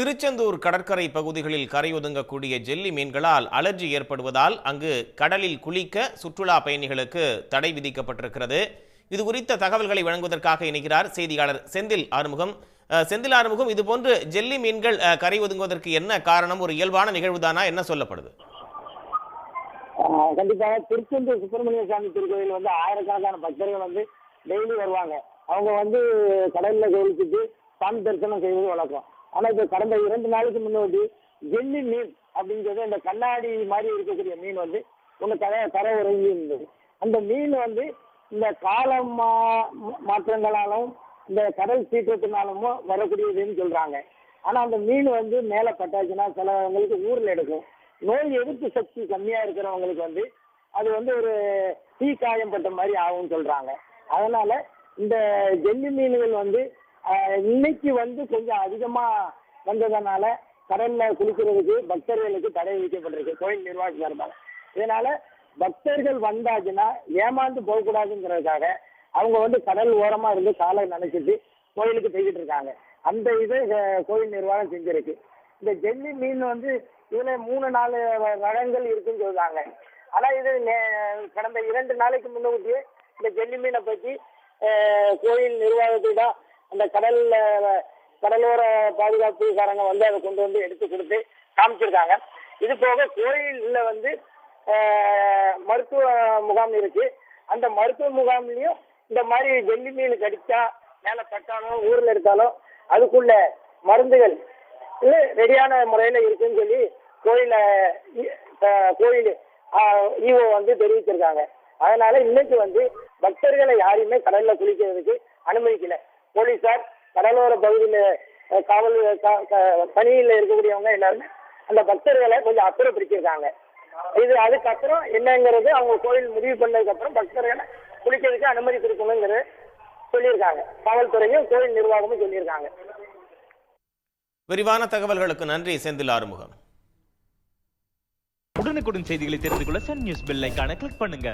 திருச்செந்தூர் கடற்கரை பகுதிகளில் கரையொதுங்கக்கூடிய jelly மீன்களால் allergy ஏற்படுவதால் அங்கு கடலில் குளிக்க சுற்றுலா பயணிகளுக்கு தடை விதிக்கப்பட்டிருக்கிறது. இது குறித்த தகவல்களை வழங்குவதற்காக இணைகிறார் செய்தியாளர் செந்தில் ஆறுமுகம். அஹ், செந்தில் ஆறுமுகம் இதுபோன்று ஜெல்லி மீன்கள் அஹ், கரை ஒதுங்குவதற்கு என்ன காரணம்? ஒரு இயல்பான நிகழ்வுதானா? என்ன சொல்லப்படுது? கண்டிப்பாக திருச்செந்தூர் சுப்பிரமணிய சாமி திருக்கோயில் வந்து ஆயிரக்கணக்கான பக்தர்கள் வந்து டெய்லி வருவாங்க. அவங்க வந்து கடல்ல கோயிலுக்கு சாமி தரிசனம் செய்வது வழக்கம். ஆனா இப்ப கடந்த இரண்டு நாளுக்கு முன்னாடி ஜெல்லி மீன் அப்படிங்கிறது இந்த கண்ணாடி மாதிரி இருக்கக்கூடிய மீன் வந்து ஒன்று கரை கரை உறங்கி இருந்தது. அந்த மீன் வந்து இந்த காலம் மா- மாற்றங்களாலும் இந்த கடல் சீற்றத்தினாலும் வரக்கூடியதுன்னு சொல்றாங்க. ஆனா அந்த மீன் வந்து மேலே பட்டாச்சுன்னா சிலவங்களுக்கு ஊரில் எடுக்கும். நோய் எதிர்ப்பு சக்தி கம்மியா இருக்கிறவங்களுக்கு வந்து அது வந்து ஒரு தீ காயம் பட்ட மாதிரி ஆகும்னு சொல்றாங்க. அதனால இந்த ஜெல்லி மீன்கள் வந்து இன்னைக்கு வந்து கொஞ்சம் அதிகமா வந்ததுனால கடல்ல குளிக்கிறதுக்கு பக்தர்களுக்கு தடை விதிக்கப்பட்டிருக்கு. கோயில் நிர்வாகம் சார்பாக இதனால பக்தர்கள் வந்தாச்சுன்னா ஏமாந்து போகக்கூடாதுங்கிறதுக்காக அவங்க வந்து கடல் ஓரமா இருந்து காலை நினைச்சிட்டு கோயிலுக்கு போய்கிட்டு இருக்காங்க. அந்த இது கோயில் நிர்வாகம் செஞ்சிருக்கு. இந்த ஜெல்லி மீன் வந்து இதுல மூணு நாலு ரகங்கள் இருக்குன்னு சொல்றாங்க. ஆனா இது கடந்த இரண்டு நாளைக்கு முன்னாடியே இந்த ஜெல்லி மீனை பத்தி கோயில் கோயில் நிர்வாகத்திடம் அந்த கடல்ல கடலோர பாதுகாப்புக்காரங்க வந்து அதை கொண்டு வந்து எடுத்து கொடுத்து காமிச்சிருக்காங்க. இது போக கோயில்ல வந்து மருத்துவ முகாம் இருக்கு. அந்த மருத்துவ முகாம்லயும் இந்த மாதிரி வெள்ளி மீன் கடிச்சா மேல பட்டாலும் ஊர்ல எடுத்தாலும் அதுக்குள்ள மருந்துகள் ரெடியான முறையில இருக்குன்னு சொல்லி கோயில இ- கோயில் ஈஓ வந்து தெரிவிச்சிருக்காங்க. அதனால இன்னைக்கு வந்து பக்தர்களை யாரையுமே கடல்ல குளிக்கிறதுக்கு அனுமதிக்கல. கடலோர பகுதியில காவல் பணியில இருக்கக்கூடியவங்க எல்லாருமே அந்த பக்தர்களை கொஞ்சம் அப்புறப்படுத்தியிருக்காங்க. இது அதுக்கப்புறம் என்னங்கிறது அவங்க கோயில் முடிவு பண்ணதுக்கு அப்புறம் பக்தர்களை குளிக்கிறதுக்கு அனுமதி கொடுக்கணுங்கிறது சொல்லியிருக்காங்க. காவல்துறையும் கோயில் நிர்வாகமும் சொல்லியிருக்காங்க. விரிவான தகவல்களுக்கு நன்றி. செந்தில் ஆறுமுகம். உடனுக்குடன் செய்திகளை தெரிந்து கொள்ள சன் நியூஸ் பெல் ஐகானை கிளிக் பண்ணுங்க.